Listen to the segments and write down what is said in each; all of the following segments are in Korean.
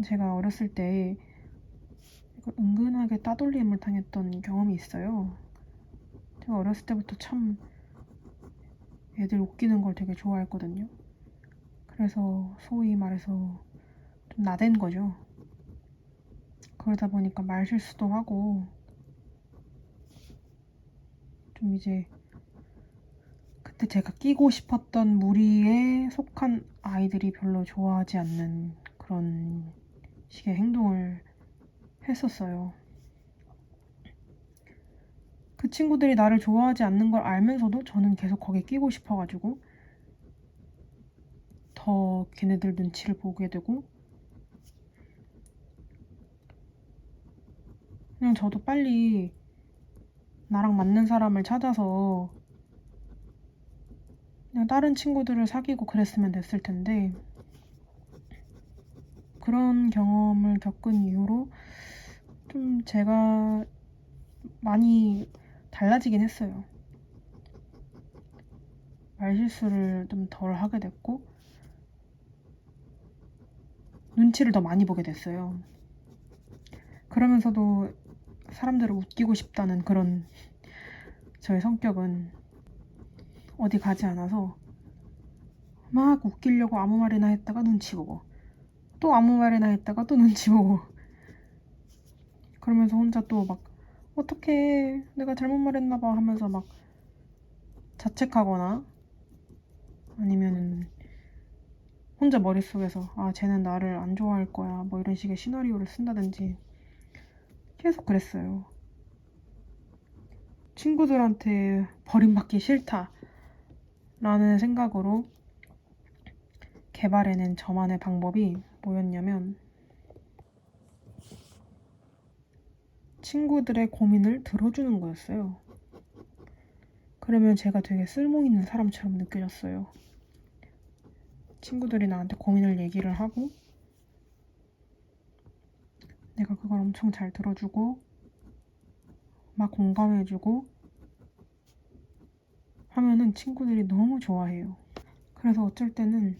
제가 어렸을 때 은근하게 따돌림을 당했던 경험이 있어요. 제가 어렸을 때부터 참 애들 웃기는 걸 되게 좋아했거든요. 그래서 소위 말해서 좀 나댄 거죠. 그러다 보니까 말 실수도 하고 좀 이제 그때 제가 끼고 싶었던 무리에 속한 아이들이 별로 좋아하지 않는 그런 식의 행동을 했었어요. 그 친구들이 나를 좋아하지 않는 걸 알면서도 저는 계속 거기에 끼고 싶어가지고 더 걔네들 눈치를 보게 되고 그냥 저도 빨리 나랑 맞는 사람을 찾아서 그냥 다른 친구들을 사귀고 그랬으면 됐을 텐데 그런 경험을 겪은 이후로 좀 제가 많이 달라지긴 했어요. 말실수를 좀 덜 하게 됐고 눈치를 더 많이 보게 됐어요. 그러면서도 사람들을 웃기고 싶다는 그런 저의 성격은 어디 가지 않아서 막 웃기려고 아무 말이나 했다가 눈치 보고 또 아무 말이나 했다가 또 눈치 보고. 그러면서 혼자 또 막 어떡해. 내가 잘못 말했나 봐. 하면서 막 자책하거나 아니면은 혼자 머릿속에서 아 쟤는 나를 안 좋아할 거야. 뭐 이런 식의 시나리오를 쓴다든지 계속 그랬어요. 친구들한테 버림받기 싫다 라는 생각으로 개발해낸 저만의 방법이 뭐였냐면 친구들의 고민을 들어주는 거였어요. 그러면 제가 되게 쓸모있는 사람처럼 느껴졌어요. 친구들이 나한테 고민을 얘기를 하고 내가 그걸 엄청 잘 들어주고 막 공감해주고 하면은 친구들이 너무 좋아해요. 그래서 어쩔 때는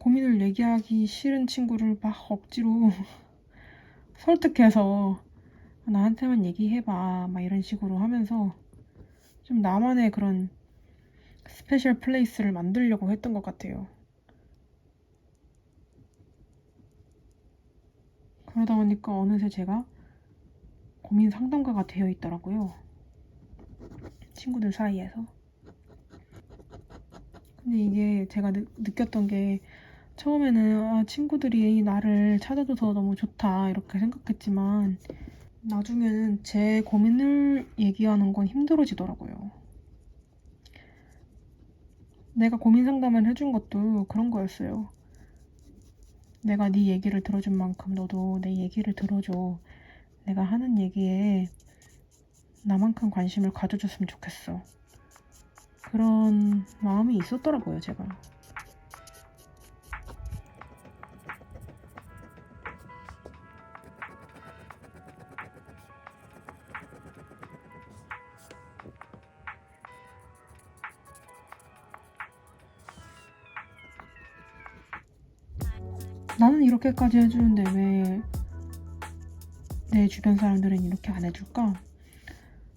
고민을 얘기하기 싫은 친구를 막 억지로 설득해서 나한테만 얘기해봐 막 이런 식으로 하면서 좀 나만의 그런 스페셜 플레이스를 만들려고 했던 것 같아요. 그러다 보니까 어느새 제가 고민 상담가가 되어 있더라고요. 친구들 사이에서. 근데 이게 제가 느, 느꼈던 게 처음에는 아, 친구들이 나를 찾아줘서 너무 좋다 이렇게 생각했지만 나중에는 제 고민을 얘기하는 건 힘들어지더라고요. 내가 고민 상담을 해준 것도 그런 거였어요. 내가 네 얘기를 들어준 만큼 너도 내 얘기를 들어줘. 내가 하는 얘기에 나만큼 관심을 가져줬으면 좋겠어. 그런 마음이 있었더라고요, 제가. 나는 이렇게까지 해주는데 왜 내 주변 사람들은 이렇게 안 해줄까?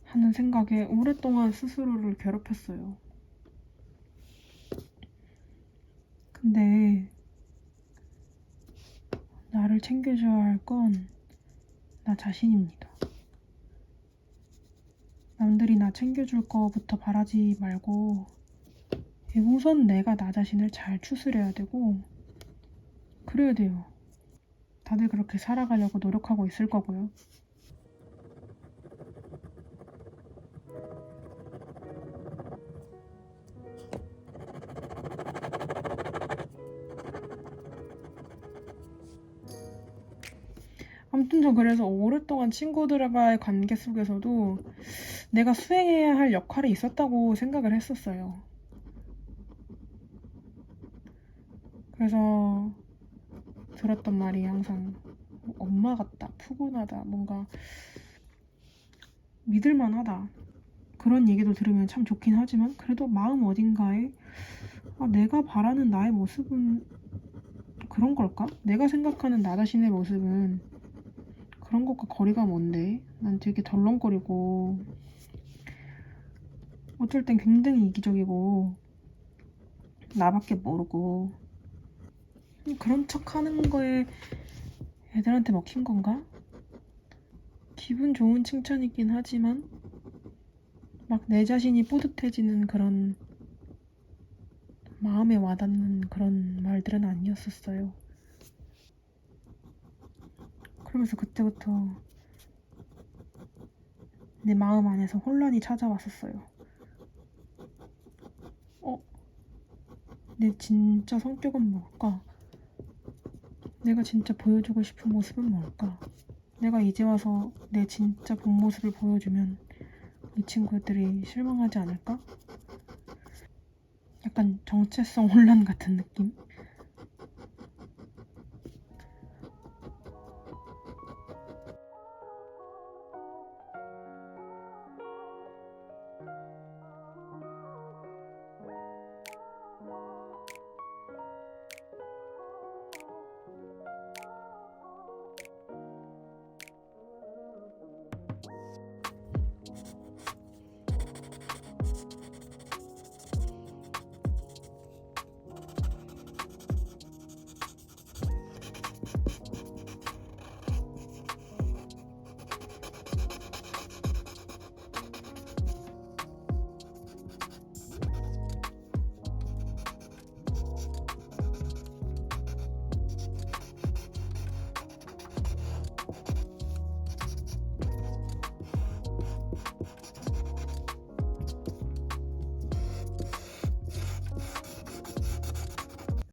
하는 생각에 오랫동안 스스로를 괴롭혔어요. 근데 나를 챙겨줘야 할 건 나 자신입니다. 남들이 나 챙겨줄 거부터 바라지 말고 우선 내가 나 자신을 잘 추스려야 되고 그래야 돼요. 다들 그렇게 살아가려고 노력하고 있을 거고요. 아무튼 저 그래서 오랫동안 친구들과의 관계 속에서도 내가 수행해야 할 역할이 있었다고 생각을 했었어요. 그래서 들었던 말이 항상 엄마 같다, 푸근하다, 뭔가 믿을만하다. 그런 얘기도 들으면 참 좋긴 하지만 그래도 마음 어딘가에 아, 내가 바라는 나의 모습은 그런 걸까? 내가 생각하는 나 자신의 모습은 그런 것과 거리가 먼데 난 되게 덜렁거리고 어쩔 땐 굉장히 이기적이고 나밖에 모르고 그런 척 하는 거에 애들한테 먹힌 건가? 기분 좋은 칭찬이긴 하지만 막 내 자신이 뿌듯해지는 그런 마음에 와닿는 그런 말들은 아니었었어요. 그러면서 그때부터 내 마음 안에서 혼란이 찾아왔었어요. 어? 내 진짜 성격은 뭘까? 내가 진짜 보여주고 싶은 모습은 뭘까? 내가 이제 와서 내 진짜 본 모습을 보여주면 이 친구들이 실망하지 않을까? 약간 정체성 혼란 같은 느낌?